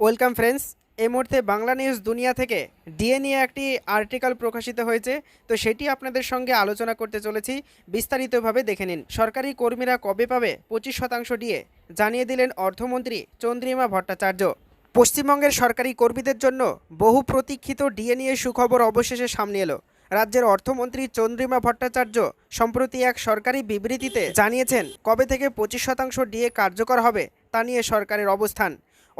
Welcome friends, এই মুহূর্তে Bangla news দুনিয়া থেকে ডিএ নিয়ে একটি আর্টিকেল প্রকাশিত হয়েছে। তো সেটি আপনাদের সঙ্গে আলোচনা করতে চলেছি। বিস্তারিতভাবে দেখে নিন। সরকারি কর্মীরা কবে পাবে? পঁচিশ শতাংশ ডিএ। জানিয়ে দিলেন অর্থমন্ত্রী চন্দ্রিমা ভট্টাচার্য। পশ্চিমবঙ্গের সরকারি কর্মীদের জন্য বহু প্রতীক্ষিত ডিএ নিয়ে সুখবর অবশেষে সামনে এলো। রাজ্যের অর্থমন্ত্রী চন্দ্রিমা ভট্টাচার্য সম্প্রতি এক সরকারি বিবৃতিতে জানিয়েছেন, কবে থেকে পঁচিশ শতাংশ ডিএ কার্যকর হবে তা নিয়ে সরকারের অবস্থান।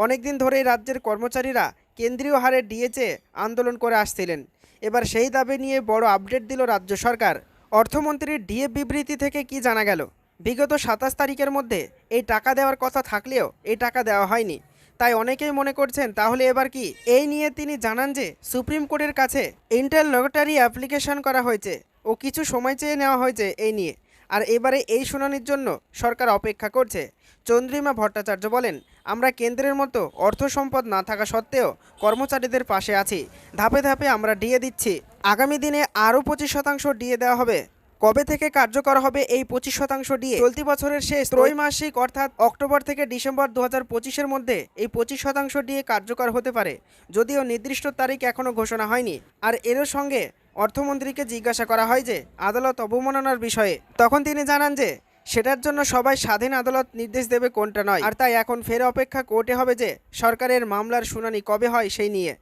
অনেকদিন ধরেই রাজ্যের কর্মচারীরা কেন্দ্রীয় হারে ডিএচে আন্দোলন করে আসছিলেন। এবার সেই দাবি নিয়ে বড় আপডেট দিল রাজ্য সরকার। অর্থমন্ত্রীর ডিএ বিবৃতি থেকে কি জানা গেল? বিগত সাতাশ তারিখের মধ্যে এই টাকা দেওয়ার কথা থাকলেও এই টাকা দেওয়া হয়নি। তাই অনেকেই মনে করছেন, তাহলে এবার কি এই নিয়ে তিনি জানান যে সুপ্রিম কোর্টের কাছে ইন্টারলগটারি অ্যাপ্লিকেশন করা হয়েছে ও কিছু সময় চেয়ে নেওয়া হয়েছে এই নিয়ে। আর এবারে এই শুনানির জন্য সরকার অপেক্ষা করছে। চন্দ্রিমা ভট্টাচার্য বলেন, আমরা কেন্দ্রের মতো অর্থ সম্পদ না থাকা সত্ত্বেও কর্মচারীদের পাশে আছি। ধাপে ধাপে আমরা ডিএ দিচ্ছি। আগামী দিনে আরও পঁচিশ শতাংশ ডিএ দেওয়া হবে। কবে থেকে কার্যকর হবে এই পঁচিশ শতাংশ ডিএ? চলতি বছরের শেষ ত্রৈমাসিক অর্থাৎ অক্টোবর থেকে ডিসেম্বর দু হাজার পঁচিশের মধ্যে এই পঁচিশ শতাংশ ডিএ কার্যকর হতে পারে, যদিও নির্দিষ্ট তারিখ এখনও ঘোষণা হয়নি। আর এর সঙ্গে অর্থমন্ত্রীকে জিজ্ঞাসা করা হয় যে, আদালত অবমাননার বিষয়ে। তখন তিনি জানান যে, সেটার জন্য সবাই স্বাধীন আদালত নির্দেশ দেবে কোনটা নয়। আর তাই এখন ফের অপেক্ষা কোর্টে হবে যে, সরকারের মামলার শুনানি কবে হয় সেই নিয়ে।